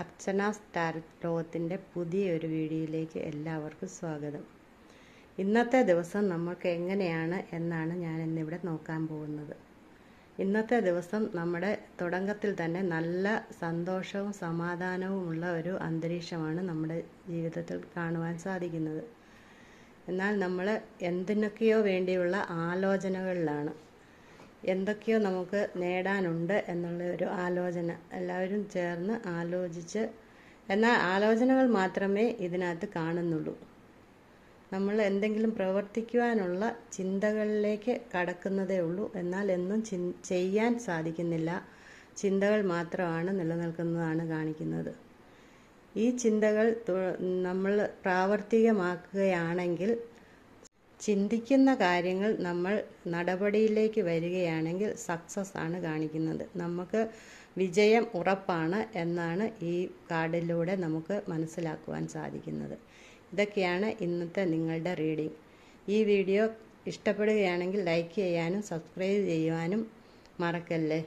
അർച്ചന star ലോകത്തിന്റെ പുതിയൊരു വീഡിയോയിലേക്ക് എല്ലാവർക്കും സ്വാഗതം. ഇന്നത്തെ ദിവസം നമുക്ക് എങ്ങനെയാണ് എന്നാണ് ഞാൻ ഇന്നിവിടെ നോക്കാൻ പോകുന്നത്. ഇന്നത്തെ ദിവസം നമ്മുടെ തുടക്കത്തിൽ തന്നെ നല്ല സന്തോഷവും സമാധാനവുമുള്ള ഒരു അന്തരീക്ഷമാണ് നമ്മുടെ ജീവിതത്തിൽ കാണുവാൻ സാധിക്കുന്നത്. എന്നാൽ നമ്മൾ എന്തിനൊക്കെയോ വേണ്ടിയുള്ള ആലോചനകളിലാണ്. എന്തൊക്കെയോ നമുക്ക് നേടാനുണ്ട് എന്നുള്ള ഒരു ആലോചന. എല്ലാവരും ചേർന്ന് ആലോചിച്ച് എന്നാൽ ആലോചനകൾ മാത്രമേ ഇതിനകത്ത് കാണുന്നുള്ളൂ. നമ്മൾ എന്തെങ്കിലും പ്രവർത്തിക്കുവാനുള്ള ചിന്തകളിലേക്ക് കടക്കുന്നതേ ഉള്ളൂ. എന്നാൽ എന്നും ചെയ്യാൻ സാധിക്കുന്നില്ല. ചിന്തകൾ മാത്രമാണ് നിലനിൽക്കുന്നതാണ് കാണിക്കുന്നത്. ഈ ചിന്തകൾ നമ്മൾ പ്രാവർത്തികമാക്കുകയാണെങ്കിൽ ചിന്തിക്കുന്ന കാര്യങ്ങൾ നമ്മൾ നടപടിയിലേക്ക് വരികയാണെങ്കിൽ സക്സസ് ആണ് കാണിക്കുന്നത്. നമുക്ക് വിജയം ഉറപ്പാണ് എന്നാണ് ഈ കാർഡിലൂടെ നമുക്ക് മനസ്സിലാക്കുവാൻ സാധിക്കുന്നത്. ഇതൊക്കെയാണ് ഇന്നത്തെ നിങ്ങളുടെ റീഡിംഗ് ഈ വീഡിയോ ഇഷ്ടപ്പെടുകയാണെങ്കിൽ ലൈക്ക് ചെയ്യാനും സബ്സ്ക്രൈബ് ചെയ്യുവാനും മറക്കല്ലേ?